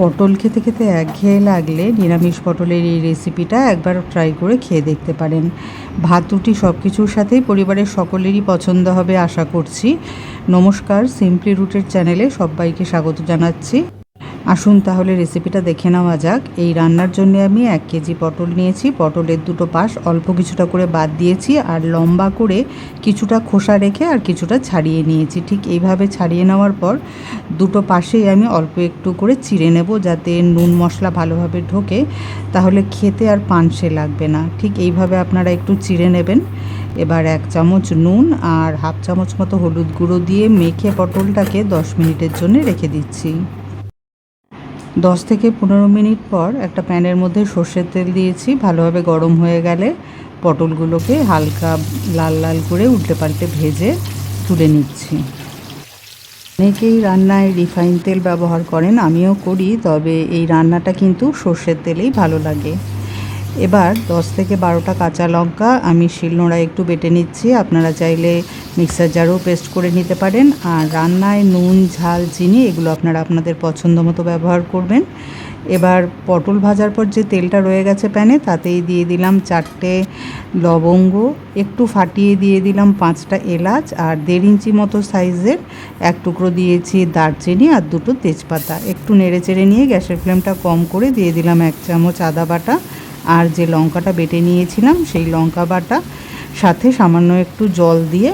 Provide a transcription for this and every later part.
পটল খেতে খেতে একঘেয়ে লাগলে নিরামিষ পটলের এই রেসিপিটা একবার ট্রাই করে খেয়ে দেখতে পারেন। ভাত, রুটি সব কিছুর সাথেই পরিবারের সকলেরই পছন্দ হবে আশা করছি। নমস্কার সিম্পলি রুটের চ্যানেলে সবাইকে স্বাগত জানাচ্ছি। আসুন তাহলে রেসিপিটা দেখে নেওয়া যাক। এই রান্নার জন্য আমি এক কেজি পটল নিয়েছি। পটলের দুটো পাশ অল্প কিছুটা করে বাদ দিয়েছি আর লম্বা করে কিছুটা খোসা রেখে আর কিছুটা ছাড়িয়ে নিয়েছি। ঠিক এইভাবে ছাড়িয়ে নেওয়ার পর দুটো পাশেই আমি অল্প একটু করে চিড়ে নেব যাতে নুন মশলা ভালোভাবে ঢোকে, তাহলে খেতে আর পানসে লাগবে না। ঠিক এইভাবে আপনারা একটু চিড়ে নেবেন। এবার এক চামচ নুন আর হাফ চামচ মতো হলুদ গুঁড়ো দিয়ে মেখে পটলটাকে দশ মিনিটের জন্য রেখে দিচ্ছি। দশ থেকে পনেরো মিনিট পর একটা প্যানের মধ্যে সর্ষের তেল দিয়েছি, ভালোভাবে গরম হয়ে গেলে পটলগুলোকে হালকা লাল লাল করে উল্টে পাল্টে ভেজে তুলে নিচ্ছি। অনেকেই রান্নায় রিফাইন তেল ব্যবহার করেন, আমিও করি, তবে এই রান্নাটা কিন্তু সর্ষের তেলেই ভালো লাগে। এবার দশ থেকে বারোটা কাঁচা লঙ্কা আমি শিলনোড়ায় একটু বেটে নিচ্ছি। আপনারা চাইলে মিক্সার জারও পেস্ট করে নিতে পারেন। আর রান্নায় নুন, ঝাল, চিনি এগুলো আপনারা আপনাদের পছন্দ মতো ব্যবহার করবেন। এবার পটল ভাজার পর যে তেলটা রয়ে গেছে প্যানে, তাতেই দিয়ে দিলাম চারটে লবঙ্গ, একটু ফাটিয়ে দিয়ে দিলাম পাঁচটা এলাচ, আর দেড় ইঞ্চি মতো সাইজের এক টুকরো দিয়েছি দারচিনি আর দুটো তেজপাতা। একটু নেড়ে চেড়ে নিয়ে গ্যাসের ফ্লেমটা কম করে দিয়ে দিলাম এক চামচ আদা বাটা। আর যে লঙ্কাটা বেটে নিয়েছিলাম, সেই লঙ্কা বাটা, সাথে সামান্য একটু জল দিয়ে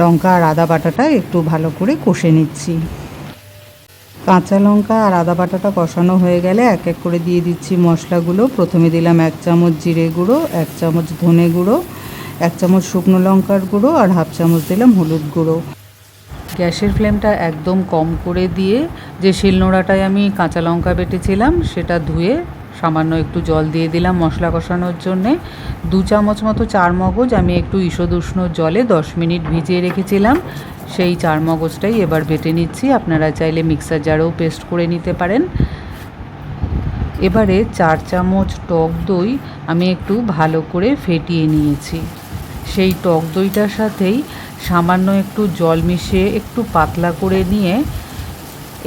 লঙ্কা আর আদা বাটাটা একটু ভালো করে কষে নিচ্ছি। কাঁচা লঙ্কা আর আদা বাটাটা কষানো হয়ে গেলে এক এক করে দিয়ে দিচ্ছি মশলাগুলো। প্রথমে দিলাম এক চামচ জিরে গুঁড়ো, এক চামচ ধনে গুঁড়ো, এক চামচ শুকনো লঙ্কার গুঁড়ো আর হাফ চামচ দিলাম হলুদ গুঁড়ো। গ্যাসের ফ্লেমটা একদম কম করে দিয়ে যে শিলনোড়াটায় আমি কাঁচা লঙ্কা বেটেছিলাম, সেটা ধুয়ে সামান্য একটু জল দিয়ে দিলাম মশলা কষানোর জন্যে। দু চামচ মতো চার মগজ আমি একটু ঈষদুষ্ণ জলে দশ মিনিট ভিজিয়ে রেখেছিলাম। সেই চার মগজটাই এবার বেটে নিচ্ছি। আপনারা চাইলে মিক্সার জারেও পেস্ট করে নিতে পারেন। এবারে চার চামচ টক দই আমি একটু ভালো করে ফেটিয়ে নিয়েছি। সেই টক দইটার সাথেই সামান্য একটু জল মিশিয়ে একটু পাতলা করে নিয়ে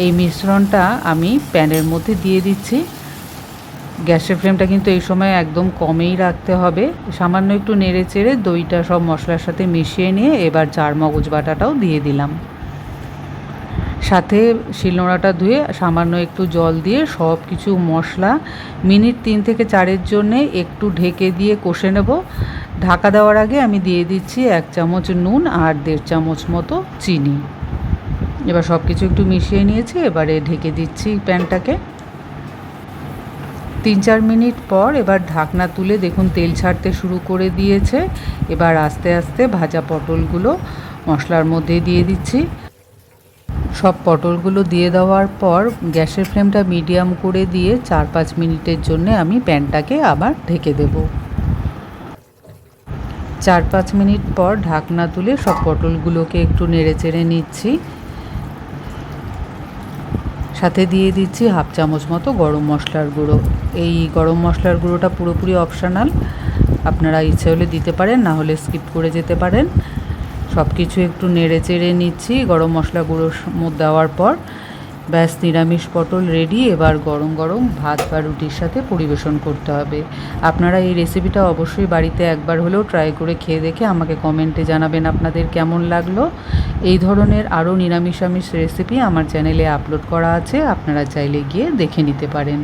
এই মিশ্রণটা আমি প্যানের মধ্যে দিয়ে দিচ্ছি। গ্যাসের ফ্লেমটা কিন্তু এই সময় একদম কমেই রাখতে হবে। সামান্য একটু নেড়ে চেড়ে দইটা সব মশলার সাথে মিশিয়ে নিয়ে এবার চার মগজ বাটাটাও দিয়ে দিলাম। সাথে শিলনোড়াটা ধুয়ে সামান্য একটু জল দিয়ে সব কিছু মশলা মিনিট তিন থেকে চারের জন্যে একটু ঢেকে দিয়ে কষে নেব। ঢাকা দেওয়ার আগে আমি দিয়ে দিচ্ছি এক চামচ নুন আর দেড় চামচ মতো চিনি। এবার সব কিছু একটু মিশিয়ে নিয়েছি, এবারে ঢেকে দিচ্ছি প্যানটাকে। তিন চার মিনিট পর এবার ঢাকনা তুলে দেখুন তেল ছাড়তে শুরু করে দিয়েছে। এবার আস্তে আস্তে ভাজা পটলগুলো মশলার মধ্যে দিয়ে দিচ্ছি। সব পটলগুলো দিয়ে দেওয়ার পর গ্যাসের ফ্লেমটা মিডিয়াম করে দিয়ে চার পাঁচ মিনিটের জন্য আমি প্যানটাকে আবার ঢেকে দেব। চার পাঁচ মিনিট পর ঢাকনা তুলে সব পটলগুলোকে একটু নেড়ে চেড়ে নিচ্ছি। সাথে দিয়ে দিচ্ছি হাফ চামচ মতো গরম মশলার গুঁড়ো। এই গরম মশলার গুঁড়োটা পুরোপুরি অপশানাল আপনারা ইচ্ছে হলে দিতে পারেন, না হলে স্কিপ করে যেতে পারেন। সব কিছু একটু নেড়ে চেড়ে নিচ্ছি গরম মশলা গুঁড়ো দেওয়ার পর। ব্যাস, নিরামিষ পটল রেডি এবার গরম গরম ভাত বা রুটির সাথে পরিবেশন করতে হবে। আপনারা এই রেসিপিটা অবশ্যই বাড়িতে একবার হলেও ট্রাই করে খেয়ে দেখে আমাকে কমেন্টে জানাবেন আপনাদের কেমন লাগল। এই ধরনের আরও নিরামিষ আমিষ রেসিপি আমার চ্যানেলে আপলোড করা আছে, আপনারা চাইলে গিয়ে দেখে নিতে পারেন।